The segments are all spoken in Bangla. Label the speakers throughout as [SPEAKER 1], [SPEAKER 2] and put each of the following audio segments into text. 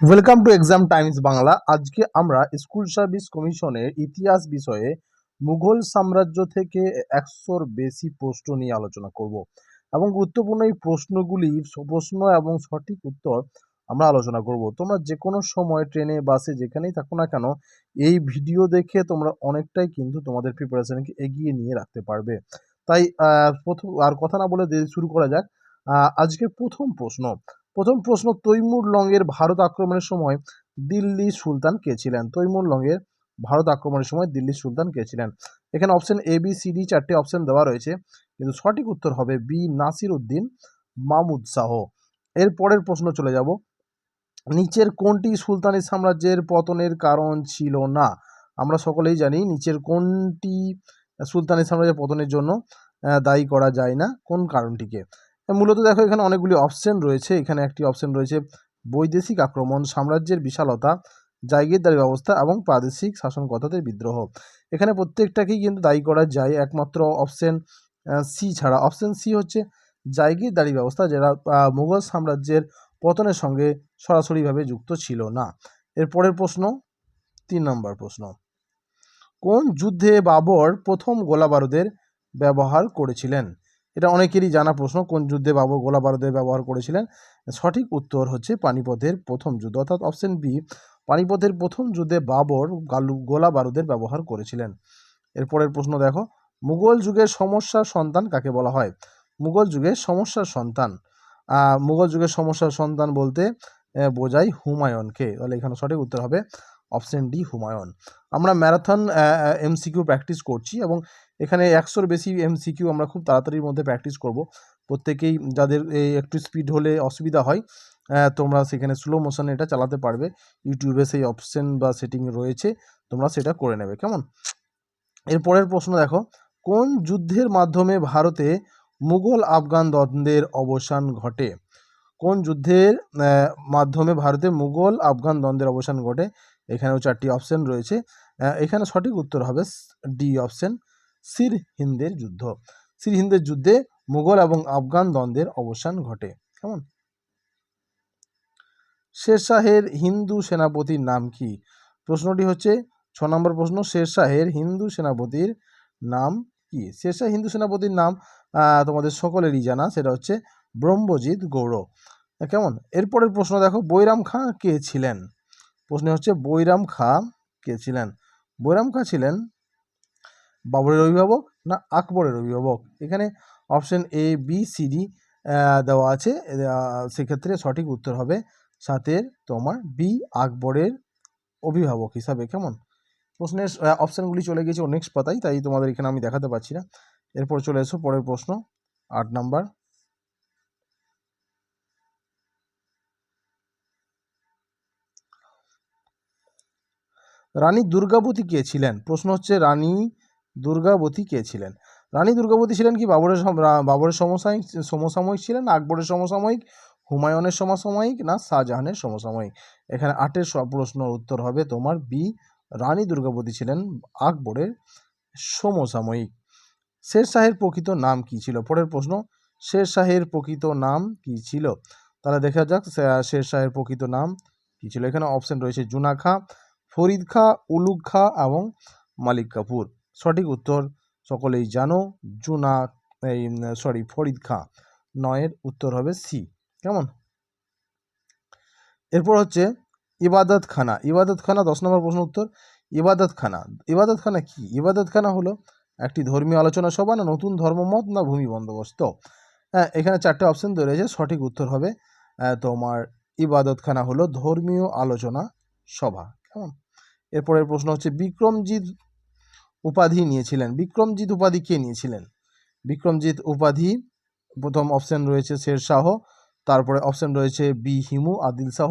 [SPEAKER 1] Welcome to exam times Bangla আজকে আমরা স্কুল সার্ভিস কমিশনের ইতিহাস বিষয়ে মুঘল সাম্রাজ্য থেকে একশোর বেশি প্রশ্ন নিয়ে আলোচনা করব এবং গুরুত্বপূর্ণ এই প্রশ্নগুলি প্রশ্ন এবং সঠিক উত্তর আমরা আলোচনা করব। তোমরা যে কোনো সময় ট্রেনে বাসে যেখানেই থাকো না কেন এই ভিডিও দেখে তোমরা অনেকটাই কিন্তু তোমাদের প্রিপারেশনকে এগিয়ে নিয়ে রাখতে পারবে। তাই প্রথম আর কথা না বলে শুরু করা যাক। আহ, আজকের প্রথম প্রশ্ন। প্রথম প্রশ্ন, তৈমুর লংয়ের ভারত আক্রমণের সময় দিল্লি সুলতান কে ছিলেন? তৈমুর লংয়ের ভারত আক্রমণের সময় দিল্লি সুলতান কে ছিলেন? এখানে option A B C D চারটে অপশন দেওয়া রয়েছে। কিন্তু সঠিক উত্তর হবে বি নাসির উদ্দিন মামুদ শাহ। এর পরের প্রশ্ন চলে যাব। নিচের কোনটি সুলতানি সাম্রাজ্যের পতনের কারণ ছিল না? আমরা সকলেই জানি নিচের কোনটি সুলতানি সাম্রাজ্যের পতনের জন্য দায়ী করা যায় না, কোন কারণটিকে? মূলত দেখো এখানে অনেকগুলি অপশন রয়েছে। এখানে একটি অপশন রয়েছে বৈদেশিক আক্রমণ সাম্রাজ্যের বিশালতা জায়গিরদারি ব্যবস্থা এবং প্রাদেশিক শাসনকর্তাদের বিদ্রোহ। এখানে প্রত্যেকটাকেই কিন্তু দায়ী করা যায়। একমাত্র অপশন সি ছাড়া। অপশন সি হচ্ছে জায়গিরদারি ব্যবস্থা আহ, মুঘল সাম্রাজ্যের পতনের সঙ্গে সরাসরিভাবে যুক্ত ছিল না। এর পরের প্রশ্ন তিন নম্বর প্রশ্ন। কোন যুদ্ধে বাবর প্রথম গোলাবারুদের ব্যবহার করেছিলেন? এটা অনেকেরই জানা প্রশ্ন, কোন যুদ্ধে বাবর গোলা বারুদের ব্যবহার করেছিলেন? সঠিক উত্তর হচ্ছে পানিপথের প্রথম যুদ্ধ, অর্থাৎ অপশন বি পানিপথের প্রথম যুদ্ধে বাবর গালু, গোলা বারুদের ব্যবহার করেছিলেন। এরপরের প্রশ্ন দেখো, মুঘল যুগের সমস্যার সন্তান কাকে বলা হয়? মুঘল যুগের সমস্যার সন্তান। মুঘল যুগের সমস্যার সন্তান বলতে বোঝায় হুমায়ুনকে। তাহলে এখানে সঠিক উত্তর হবে অপশন ডি হুমায়ুন। আমরা ম্যারাথন এমসিকিউ প্র্যাকটিস করছি এবং এখানে একশোর বেশি এমসিকিউ আমরা খুব তাড়াতাড়ির মধ্যে প্র্যাকটিস করব। প্রত্যেকেই যাদের একটু স্পিড হলে অসুবিধা হয় তোমরা সেখানে স্লো মোশনে এটা চালাতে পারবে। ইউটিউবে সেই অপশন বা সেটিং রয়েছে, তোমরা সেটা করে নেবে, কেমন? এরপরের প্রশ্ন দেখো, কোন যুদ্ধের মাধ্যমে ভারতে মুঘল আফগান দ্বন্দ্বের অবসান ঘটে? কোন যুদ্ধের মাধ্যমে ভারতে মুঘল আফগান দ্বন্দ্বের অবসান ঘটে? এখানেও চারটি অপশন রয়েছে। এখানে সঠিক উত্তর হবে ডি অপশন সির হিন্দের যুদ্ধ। সির হিন্দের যুদ্ধে মুঘল এবং আফগান দ্বন্দ্বের অবসান ঘটে। কেমন? শেরশাহের হিন্দু সেনাপতির নাম কি? প্রশ্নটি হচ্ছে, ছ নম্বর প্রশ্ন, শেরশাহের হিন্দু সেনাপতির নাম কি? শেরশাহ হিন্দু সেনাপতির নাম তোমাদের সকলেরই জানা, সেটা হচ্ছে ব্রহ্মজিৎ গৌড়। কেমন? এরপরের প্রশ্ন দেখো, বৈরাম খাঁ কে ছিলেন? প্রশ্ন হচ্ছে, বৈরাম খাঁ কে ছিলেন? বৈরাম খাঁ ছিলেন বাবরের অভিভাবক না আকবরের অভিভাবক। এখানে option A B C D দেওয়া আছে। সেক্ষেত্রে সঠিক উত্তর হবে সাতের তোমার বি আকবরের অভিভাবক হিসাবে। কেমন? প্রশ্নের অপশানগুলি চলে গেছে নেক্সট পাতায়, তাই তোমাদের এখানে আমি দেখাতে পারছি না। এরপর চলে এসো পরের প্রশ্ন, আট নাম্বার। রানী দুর্গাবতী কে ছিলেন? প্রশ্ন হচ্ছে রানী দুর্গাবতী কে ছিলেন? রানী দুর্গাবতী ছিলেন কি? বাবরের বাবরের সমসাময়িক সমসাময়িক ছিলেন? আকবরের সমসাময়িক, হুমায়ুনের সমসাময়িক না শাহজাহানের সমসাময়িক? এখানে আটের প্রশ্নের উত্তর হবে তোমার বি, রানী দুর্গাবতী ছিলেন আকবরের সমসাময়িক। শের শাহের প্রকৃত নাম কি ছিল? পরের প্রশ্ন, শের শাহের প্রকৃত নাম কি ছিল? তাহলে দেখা যাক শের শাহের প্রকৃত নাম কি ছিল? এখানে অপশন রয়েছে জুনা খাঁ ফরিদ খাঁ উলুগ খাঁ এবং মালিক কাপুর। সঠিক উত্তর সকলেই জানো। জুনা, এই সরি ফরিদ খাঁ। নয়ের উত্তর হবে সি। কেমন? এরপর হচ্ছে ইবাদত খানা ইবাদত খানা দশ নম্বর প্রশ্ন উত্তর। ইবাদত খানা ইবাদত খানা কি? ইবাদত খানা হলো একটি ধর্মীয় আলোচনা সভা না নতুন ধর্মমত না ভূমি বন্দোবস্ত? হ্যাঁ এখানে চারটে অপশন তৈরি হয়েছে সঠিক উত্তর হবে তোমার ইবাদতখানা হলো ধর্মীয় আলোচনা সভা। কেমন? এরপরের প্রশ্ন হচ্ছে বিক্রমজিৎ উপাধি নিয়েছিলেন। বিক্রমজিৎ উপাধি কে নিয়েছিলেন? বিক্রমজিৎ উপাধি, প্রথম অপশন রয়েছে শের শাহ, তারপরে অপশন রয়েছে বি হিমু আদিল শাহ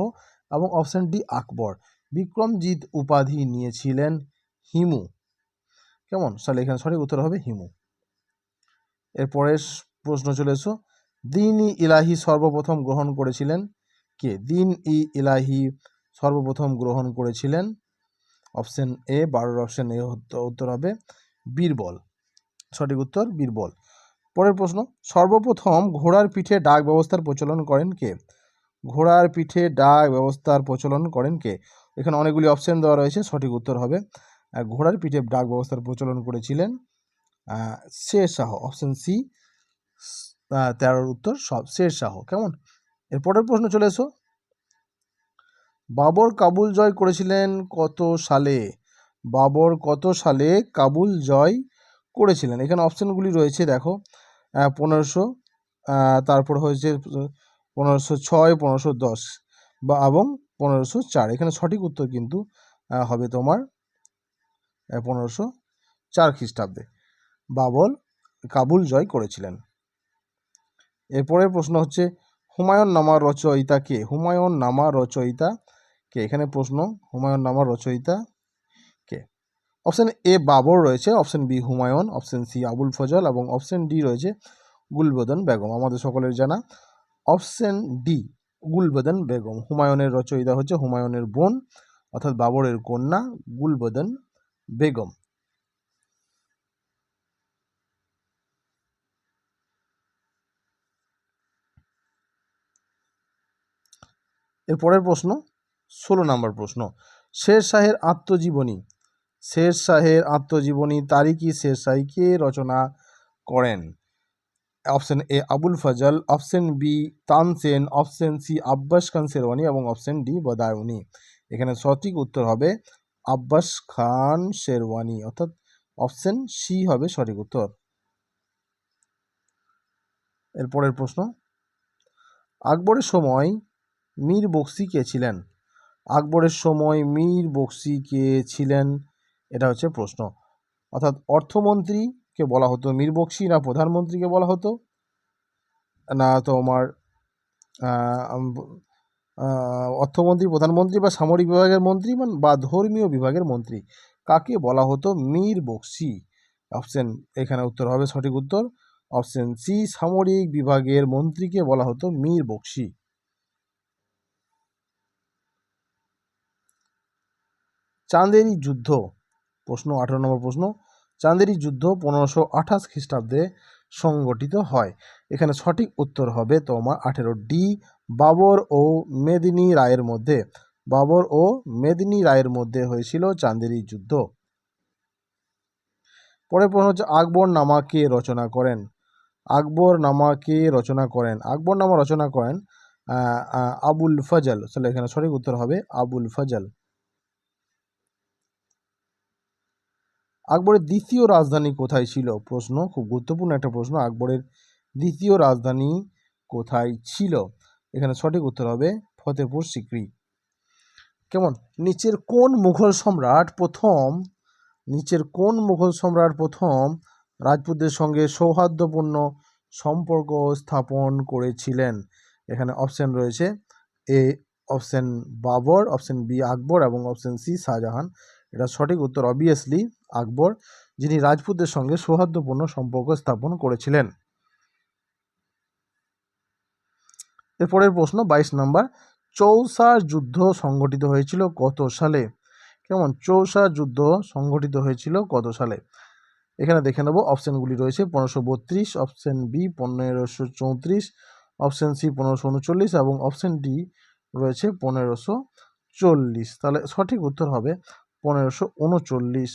[SPEAKER 1] এবং অপশন ডি আকবর। বিক্রমজিৎ উপাধি নিয়েছিলেন হিমু। কেমন? তাহলে এখানে সঠিক উত্তর হবে হিমু। এরপরে প্রশ্ন চলে এসো। দিন ই ইলাহি সর্বপ্রথম গ্রহণ করেছিলেন কে? দিন ই ইলাহি সর্বপ্রথম গ্রহণ করেছিলেন অপশন এ বারোর অপশন এ উত্তর হবে বীরবল। সঠিক উত্তর বীরবল। পরের প্রশ্ন, সর্বপ্রথম ঘোড়ার পিঠে ডাক ব্যবস্থার প্রচলন করেন কে? ঘোড়ার পিঠে ডাক ব্যবস্থার প্রচলন করেন কে? এখানে অনেকগুলি অপশন দেওয়া রয়েছে, সঠিক উত্তর হবে ঘোড়ার পিঠে ডাক ব্যবস্থার প্রচলন করেছিলেন শের শাহ। অপশন সি তেরোর উত্তর সব শের শাহ। কেমন? এর পরের প্রশ্ন চলে এসো। বাবর কাবুল জয় করেছিলেন কত সালে? বাবর কত সালে কাবুল জয় করেছিলেন? এখানে অপশানগুলি রয়েছে, দেখো। পনেরোশো তারপর হয়েছে পনেরোশো ছয়, পনেরোশো দশ বা এবং পনেরোশো চার। এখানে সঠিক উত্তর কিন্তু হবে তোমার পনেরোশো চার খ্রিস্টাব্দে। বাবর কাবুল জয় করেছিলেন। এরপরের প্রশ্ন হচ্ছে, হুমায়ুন নামার রচয়িতা কে? হুমায়ুন নামা রচয়িতা কে? এখানে প্রশ্ন, হুমায়ুন নামার রচয়িতা কে? অপশন এ বাবর রয়েছে, option B Humayun, option C Abul Fazl, এবং অপশন ডি রয়েছে গুলবদন বেগম, আমাদের সকলের জানা। অপশন ডি গুলবদন বেগম, হুমায়ুনের রচয়িতা হচ্ছে হুমায়ুনের বোন, অর্থাৎ বাবরের কন্যা গুলবদন বেগম। এর পরের প্রশ্ন ষোলো নম্বর প্রশ্ন। শের শাহের আত্মজীবনী। শের শাহের আত্মজীবনী তারিকি শের শাহী কে রচনা করেন? Option A Abul Fazl, option B Tansen option C Abbas Khan Sherwani এবং অপশন ডি বদায়ুনি। এখানে সঠিক উত্তর হবে আব্বাস খান শেরওয়ানি, অর্থাৎ অপশন সি হবে সঠিক উত্তর। এরপরের প্রশ্ন। আকবরের সময় মীর বক্সি কে ছিলেন? আকবরের সময় মীর বক্সি কে ছিলেন? এটা হচ্ছে প্রশ্ন। অর্থাৎ অর্থমন্ত্রীকে বলা হতো মীর বক্সি, না প্রধানমন্ত্রীকে বলা হতো? না তোমার অর্থমন্ত্রী, প্রধানমন্ত্রী বা সামরিক বিভাগের মন্ত্রী মানে- বা ধর্মীয় বিভাগের মন্ত্রী, কাকে বলা হতো মীর বক্সি? অপশন এখানে উত্তর হবে সঠিক উত্তর। অপশন সি, সামরিক বিভাগের মন্ত্রীকে বলা হতো মীর বক্সি। চাঁদেরি যুদ্ধ, প্রশ্ন আঠারো নম্বর প্রশ্ন চাঁদেরি যুদ্ধ পনেরোশো আঠাশ খ্রিস্টাব্দে সংগঠিত হয়। এখানে সঠিক উত্তর হবে তোমার আঠেরো ডি, বাবর ও মেদিনী রায়ের মধ্যে। বাবর ও মেদিনী রায়ের মধ্যে হয়েছিল চাঁদেরি যুদ্ধ। পরের প্রশ্ন হচ্ছে আকবর নামা কে রচনা করেন। আকবর নামা কে রচনা করেন। আকবর নামা রচনা করেন আবুল ফজল। তাহলে এখানে সঠিক উত্তর হবে আবুল ফজল। আকবরের দ্বিতীয় রাজধানী কোথায় ছিল? প্রশ্ন, খুব গুরুত্বপূর্ণ একটা প্রশ্ন, আকবরের দ্বিতীয় রাজধানী কোথায় ছিল? এখানে সঠিক উত্তর হবে ফতেপুর সিক্রি। কেমন? নিচের কোন মুঘল সম্রাট প্রথম, নিচের কোন মুঘল সম্রাট প্রথম রাজপুতদের সঙ্গে সৌহার্দ্যপূর্ণ সম্পর্ক স্থাপন করেছিলেন? এখানে অপশন রয়েছে A option Babur option B Akbar এবং অপশন সি শাহজাহান। এটা সঠিক উত্তর অবভিয়াসলি আকবর, যিনি রাজপুতদের সঙ্গে সৌহার্দ্যপূর্ণ সম্পর্ক স্থাপন করেছিলেন। এরপরের প্রশ্ন, বাইশ নম্বর চৌসা যুদ্ধ সংগঠিত হয়েছিল কত সালে? কেমন? চৌসা যুদ্ধ সংগঠিত হয়েছিল কত সালে? এখানে দেখে নেব অপশানগুলি রয়েছে পনেরোশো বত্রিশ অপশান বি পনেরোশো চৌত্রিশ অপশান সি পনেরোশো উনচল্লিশ এবং অপশান ডি রয়েছে পনেরোশো চল্লিশ। তাহলে সঠিক উত্তর হবে পনেরোশো উনচল্লিশ।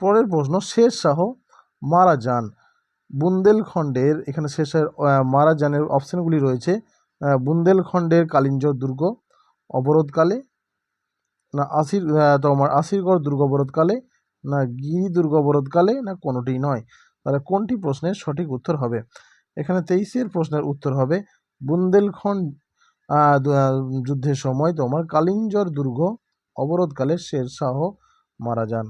[SPEAKER 1] পরের প্রশ্ন, শের শাহ মারা যান। বুন্দেলখণ্ডের, এখানে শাহ মারা যানের অপশানগুলি রয়েছে। বুন্দেলখণ্ডের কালিঞ্জ দুর্গ অবরোধকালে, না, আশির তোমার আশিরগড় দুর্গ অবরোধকালে, না, গিরি দুর্গ অবরোধকালে, না, কোনোটিই নয়। তাহলে কোনটি প্রশ্নের সঠিক উত্তর হবে? এখানে তেইশের প্রশ্নের উত্তর হবে, বুন্দেলখণ্ড যুদ্ধের সময় তোমার কালিঞ্জর দুর্গ অবরোধকালে শের শাহ মারা যান।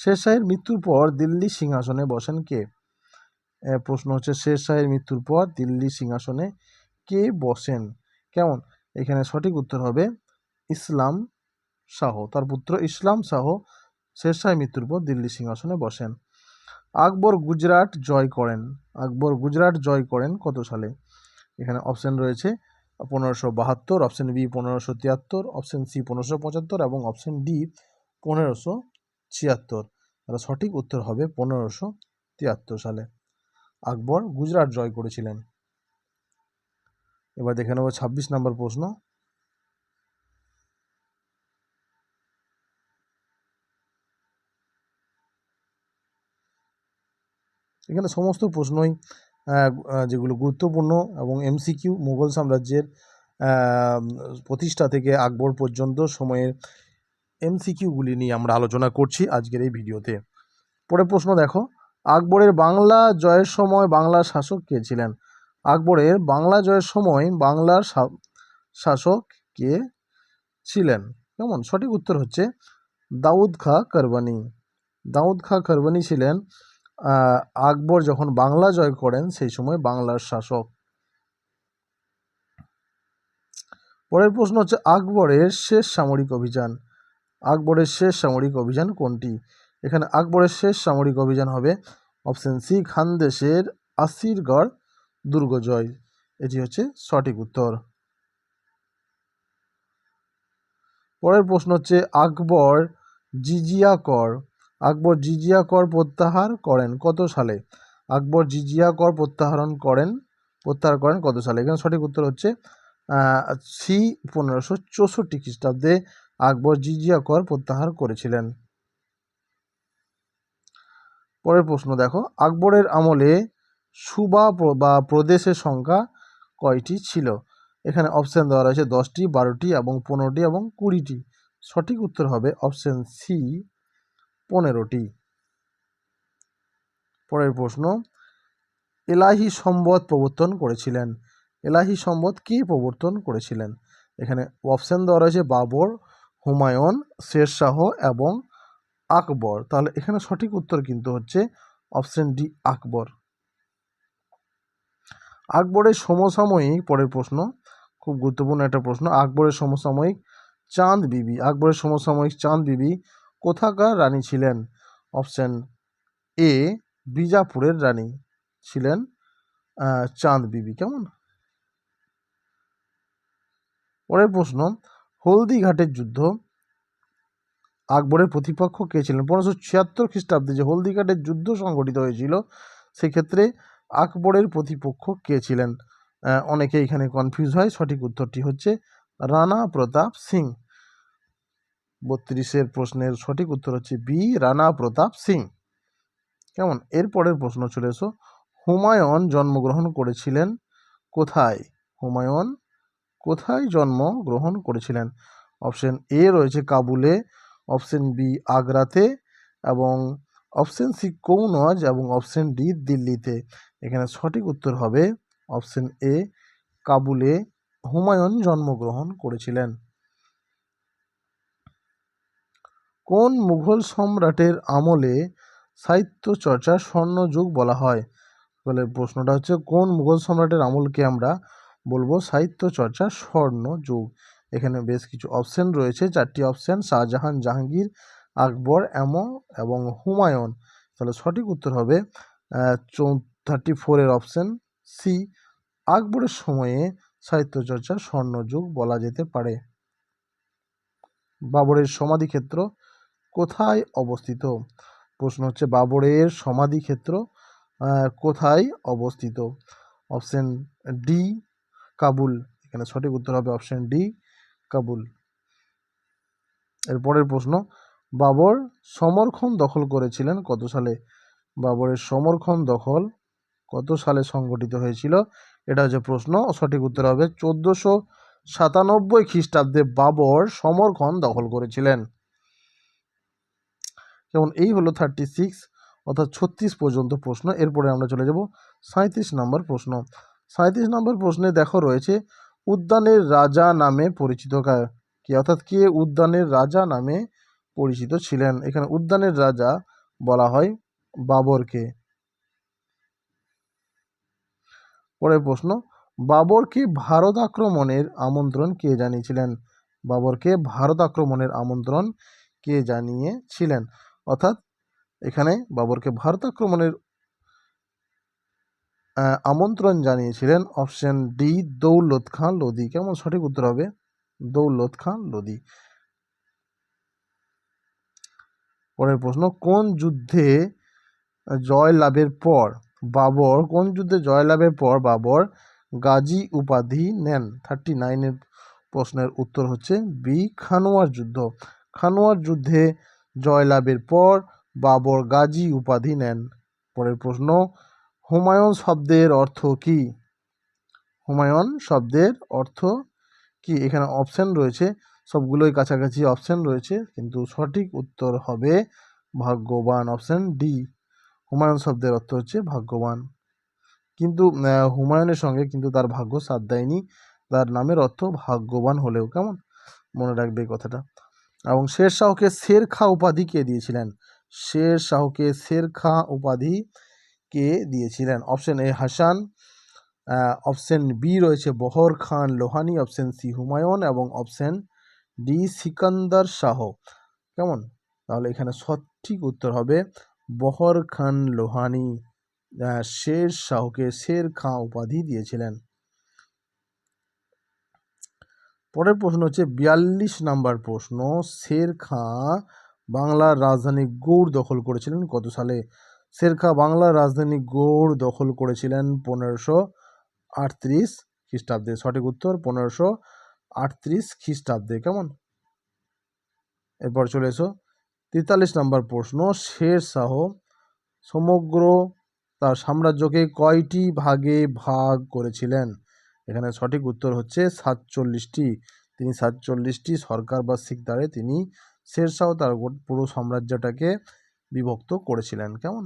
[SPEAKER 1] শের শাহের মৃত্যুর পর দিল্লি সিংহাসনে বসেন কে? প্রশ্ন হচ্ছে শের শাহের মৃত্যুর পর দিল্লি সিংহাসনে কে বসেন? কেমন? এখানে সঠিক উত্তর হবে ইসলাম শাহ। তার পুত্র ইসলাম শাহ শের শাহের মৃত্যুর পর দিল্লি সিংহাসনে বসেন। আকবর গুজরাট জয় করেন। আকবর গুজরাট জয় করেন কত সালে? এখানে অপশন রয়েছে পনেরোশো বাহাত্তর অপশন বি পনেরোশো তিয়াত্তর অপশন সি পনেরোশো পঁচাত্তর এবং অপশন ডি পনেরোশো ছিয়াত্তর। তাহলে সঠিক উত্তর হবে পনেরোশো তিয়াত্তর সালে। আকবর গুজরাট জয় করেছিলেন। এবার দেখে নেব ছাব্বিশ নম্বর প্রশ্ন। এখানে সমস্ত প্রশ্নই যেগুলো গুরুত্বপূর্ণ এবং এমসিকিউ মুঘল সাম্রাজ্যের প্রতিষ্ঠা থেকে আকবর পর্যন্ত সময়ের এমসিকিউগুলি নিয়ে আমরা আলোচনা করছি আজকের এই ভিডিওতে। পরে প্রশ্ন দেখো, আকবরের বাংলা জয়ের সময় বাংলার শাসক কে ছিলেন? আকবরের বাংলা জয়ের সময় বাংলার শাসক কে ছিলেন? কেমন? সঠিক উত্তর হচ্ছে দাউদ খা কারবানি। দাউদ খা কারবানি ছিলেন আকবর যখন বাংলা জয় করেন, সেই সময় বাংলার শাসক। পরের প্রশ্ন হচ্ছে, আকবরের শেষ সামরিক অভিযান, আকবরের শেষ সামরিক অভিযান কোনটি? এখানে আকবরের শেষ সামরিক অভিযান হবে অপশন সি খানদেশের আসিরগড় দুর্গ জয় এটি হচ্ছে সঠিক উত্তর। পরের প্রশ্ন হচ্ছে, আকবর জিজিয়া কর আকবর জিজিয়া কর প্রত্যাহার করেন কত সালে? আকবর জিজিয়া কর প্রত্যাহারণ করেন, প্রত্যাহার করেন কত সালে? এখানে সঠিক উত্তর হচ্ছে সি পনেরোশো চৌষট্টি খ্রিস্টাব্দে আকবর জিজিয়া কর প্রত্যাহার করেছিলেন। পরের প্রশ্ন দেখো, আকবরের আমলে সুবা বা প্রদেশের সংখ্যা কয়টি ছিল? এখানে অপশান দেওয়া রয়েছে দশটি, বারোটি এবং পনেরোটি এবং কুড়িটি। সঠিক উত্তর হবে অপশান সি পনেরোটি। পরের প্রশ্ন, এলাহি সম্বদ প্রবর্তন করেছিলেন। এলাহি সম্বদ কে প্রবর্তন করেছিলেন? এখানে অপশন দেওয়া রয়েছে বাবর, হুমায়ুন, শেরশাহ এবং আকবর। তাহলে এখানে সঠিক উত্তর কিন্তু হচ্ছে অপশন ডি আকবর। আকবরের সমসাময়িক, পরের প্রশ্ন, খুব গুরুত্বপূর্ণ একটা প্রশ্ন, আকবরের সমসাময়িক চাঁদ বিবি। আকবরের সমসাময়িক চাঁদ বিবি কোথাকার রানী ছিলেন? অপশন এ, বিজাপুরের রানী ছিলেন চাঁদ বিবি। কেমন? পরের প্রশ্ন, হলদিঘাটের যুদ্ধ, আকবরের প্রতিপক্ষ কে ছিলেন? পনেরোশো ছিয়াত্তর খ্রিস্টাব্দে যে হলদিঘাটের যুদ্ধ সংঘটিত হয়েছিল, সেক্ষেত্রে আকবরের প্রতিপক্ষ কে ছিলেন? অনেকে এখানে কনফিউজ হয়। সঠিক উত্তরটি হচ্ছে রানা প্রতাপ সিং। বত্রিশের প্রশ্নের সঠিক উত্তর হচ্ছে বি, রানা প্রতাপ সিং। কেমন? এরপরের প্রশ্ন চলে এসো। হুমায়ুন জন্মগ্রহণ করেছিলেন কোথায়? হুমায়ুন কোথায় জন্মগ্রহণ করেছিলেন? অপশন এ রয়েছে কাবুলে, অপশন বি আগ্রাতে এবং অপশন সি কৌনজ এবং অপশন ডি দিল্লিতে। এখানে সঠিক উত্তর হবে অপশন এ, কাবুলে হুমায়ুন জন্মগ্রহণ করেছিলেন। কোন মুঘল সম্রাটের আমলে সাহিত্য চর্চার স্বর্ণযুগ বলা হয়? তাহলে প্রশ্নটা হচ্ছে, কোন মুঘল সম্রাটের আমলকে আমরা বলব সাহিত্য চর্চার স্বর্ণ যুগ এখানে বেশ কিছু অপশন রয়েছে। চারটি অপশন শাহজাহান, জাহাঙ্গীর, আকবর এম এবং হুমায়ুন। তাহলে সঠিক উত্তর হবে চৌ থার্টি ফোরের অপশন সি আকবরের সময়ে সাহিত্য চর্চার স্বর্ণযুগ বলা যেতে পারে। বাবরের সমাধিক্ষেত্র কোথায় অবস্থিত? প্রশ্ন হচ্ছে বাবরের সমাধিক্ষেত্র কোথায় অবস্থিত? Option D, Kabul. এখানে সঠিক উত্তর হবে অপশন ডি, কাবুল। এরপরের প্রশ্ন, বাবর সমরখন দখল করেছিলেন কত সালে? বাবরের সমরখন দখল কত সালে সংগঠিত হয়েছিল? এটা হচ্ছে প্রশ্ন, সঠিক উত্তর হবে চোদ্দোশো সাতানব্বই খ্রিস্টাব্দে বাবর সমরখন দখল করেছিলেন। যেমন এই হলো থার্টি সিক্স অর্থাৎ ছত্রিশ পর্যন্ত প্রশ্ন। এরপরে আমরা চলে যাব সাঁত্রিশ নম্বর প্রশ্ন। সাঁত্রিশ নম্বর প্রশ্নে দেখো রয়েছে, উদ্যানের রাজা নামে পরিচিত কা- অর্থাৎ কে উদ্যানের রাজা নামে পরিচিত ছিলেন? এখানে উদ্যানের রাজা বলা হয় বাবরকে পরের প্রশ্ন বাবরকে ভারত আক্রমণের আমন্ত্রণ কে জানিয়েছিলেন? বাবরকে ভারত আক্রমণের আমন্ত্রণ কে জানিয়েছিলেন? অর্থাৎ এখানে বাবরকে ভারত আক্রমণের আমন্ত্রণ জানিয়েছিলেন অপশন ডি, দৌলত খান লোদি কেমন সঠিক উত্তর হবে? দৌলত খান লোদি পরের প্রশ্ন, কোন যুদ্ধে জয় লাভের পর বাবর, কোন যুদ্ধে জয় লাভের পর বাবর গাজী উপাধি নেন? থার্টি নাইনের প্রশ্নের উত্তর হচ্ছে বি, খানোয়ার যুদ্ধ। খানোয়ার যুদ্ধে জয়লাভের পর বাবর গাজী উপাধি নেন। পরের প্রশ্ন, হুমায়ুন শব্দের অর্থ কি? হুমায়ুন শব্দের অর্থ কি? এখানে অপশন রয়েছে, সবগুলোই কাছাকাছি অপশন রয়েছে, কিন্তু সঠিক উত্তর হবে ভাগ্যবান অপশন ডি হুমায়ুন শব্দের অর্থ হচ্ছে ভাগ্যবান। কিন্তু হুমায়ুনের সঙ্গে কিন্তু তার ভাগ্য সাথ দেয়নি। তার নামের অর্থ ভাগ্যবান হলেও কেমন? মনে রাখবে কথাটা। এবং শের শাহকে শের খা উপাধি কে দিয়েছিলেন? শের শাহকে শের খা উপাধি কে দিয়েছিলেন? Option A Hasan. Option B রয়েছে বহর খান লোহানি অপশন সি হুমায়ুন এবং অপশন ডি সিকান্দার শাহ। কেমন? তাহলে এখানে সঠিক উত্তর হবে বহর খান লোহানি। শের শাহকে শের খাঁ উপাধি দিয়েছিলেন। পরের প্রশ্ন হচ্ছে বিয়াল্লিশ নাম্বার প্রশ্ন, শের খাঁ বাংলার রাজধানী গৌড় দখল করেছিলেন কত সালে? শের খাঁ বাংলার রাজধানী গৌড় দখল করেছিলেন পনেরোশো আটত্রিশ খ্রিস্টাব্দে। সঠিক উত্তর, পনেরোশো আটত্রিশ খ্রিস্টাব্দে। কেমন? এরপর চলে এসো। তেতাল্লিশ নম্বর প্রশ্ন, শের শাহ সমগ্র তার সাম্রাজ্যকে কয়টি ভাগে ভাগ করেছিলেন? এখানে সঠিক উত্তর হচ্ছে সাতচল্লিশটি। তিনি সাতচল্লিশটি সরকার বা শিকদারে তিনি শেরশাহ তার পুরো সাম্রাজ্যটাকে বিভক্ত করেছিলেন। কেমন?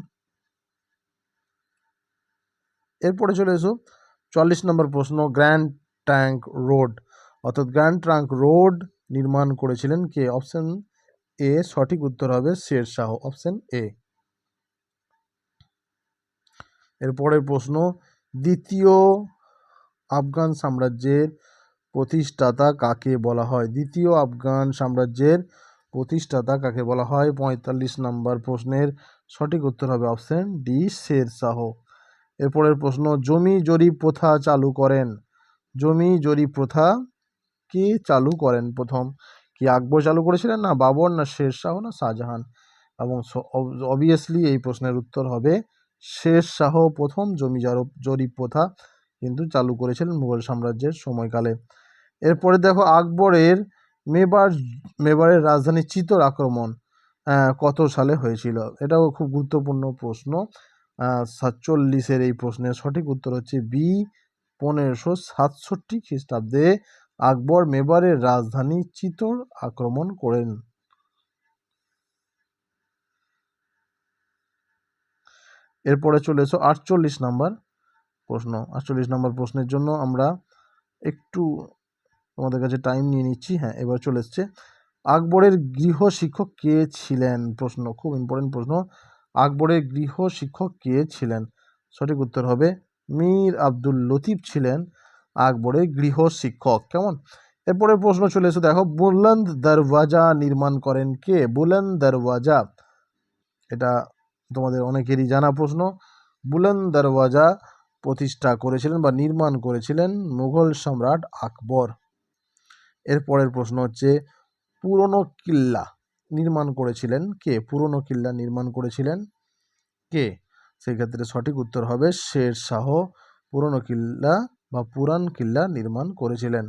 [SPEAKER 1] এরপরে চলে এসো। চল্লিশ নম্বর প্রশ্ন, গ্র্যান্ড ট্যাঙ্ক রোড। অর্থাৎ গ্র্যান্ড ট্রাঙ্ক রোড নির্মাণ করেছিলেন কে? অপশন এ, সঠিক উত্তর হবে শেরশাহ। Option A. এরপরের প্রশ্ন, দ্বিতীয় আফগান সাম্রাজ্যের প্রতিষ্ঠাতা কাকে বলা হয়? দ্বিতীয় আফগান সাম্রাজ্যের প্রতিষ্ঠাতা কাকে বলা হয়? পঁয়তাল্লিশ নম্বর প্রশ্নের সঠিক উত্তর হবে অপশন ডি, শের শাহ। এরপরের প্রশ্ন, জমি জরিপ প্রথা চালু করেন। জমি জরিপ প্রথা কে চালু করেন প্রথম? কি আকবর চালু করেছিলেন না বাবর না শের শাহ না শাহজাহান? এবং অবভিয়াসলি এই প্রশ্নের উত্তর হবে শের শাহ প্রথম জমি জরিপ প্রথা কিন্তু চালু করেছিলেন মুঘল সাম্রাজ্যের সময়কালে। এরপরে দেখো আকবরের মেবার, মেবারের রাজধানী চিতর আক্রমণ কত সালে হয়েছিল? এটাও খুব গুরুত্বপূর্ণ প্রশ্ন। সাতচল্লিশের এই প্রশ্নের সঠিক উত্তর হচ্ছে বি, পনেরোশো সাতষট্টি খ্রিস্টাব্দে আকবর মেবারের রাজধানী চিতর আক্রমণ করেন। এরপরে চলে এসো আটচল্লিশ নাম্বার। প্রশ্ন, আটচল্লিশ নম্বর প্রশ্নের জন্য আমরা একটু তোমাদের কাছে টাইম নিয়ে নিচ্ছি। হ্যাঁ এবার চলে এসছে। আকবরের গৃহ শিক্ষক কে ছিলেন? প্রশ্ন, খুব ইম্পর্টেন্ট প্রশ্ন। আকবরের গৃহ শিক্ষক কে ছিলেন? সঠিক উত্তর হবে মীর আব্দুল লতিফ ছিলেন আকবরের গৃহ শিক্ষক। কেমন? এরপরে প্রশ্ন চলে এসে দেখো, বুলন্দ দরওয়াজা নির্মাণ করেন কে? বুলন্দ দরওয়াজা। এটা তোমাদের অনেকেরই জানা প্রশ্ন। বুলন্দ দরওয়াজা প্রতিষ্ঠা করেছিলেন বা নির্মাণ করেছিলেন মুঘল সম্রাট আকবর। এরপরের প্রশ্ন হচ্ছে, পুরনো কিল্লা নির্মাণ করেছিলেন কে? পুরনো কিল্লা নির্মাণ করেছিলেন কে? সেক্ষেত্রে সঠিক উত্তর হবে শের শাহ। পুরনো কিল্লা বা পুরান কিল্লা নির্মাণ করেছিলেন।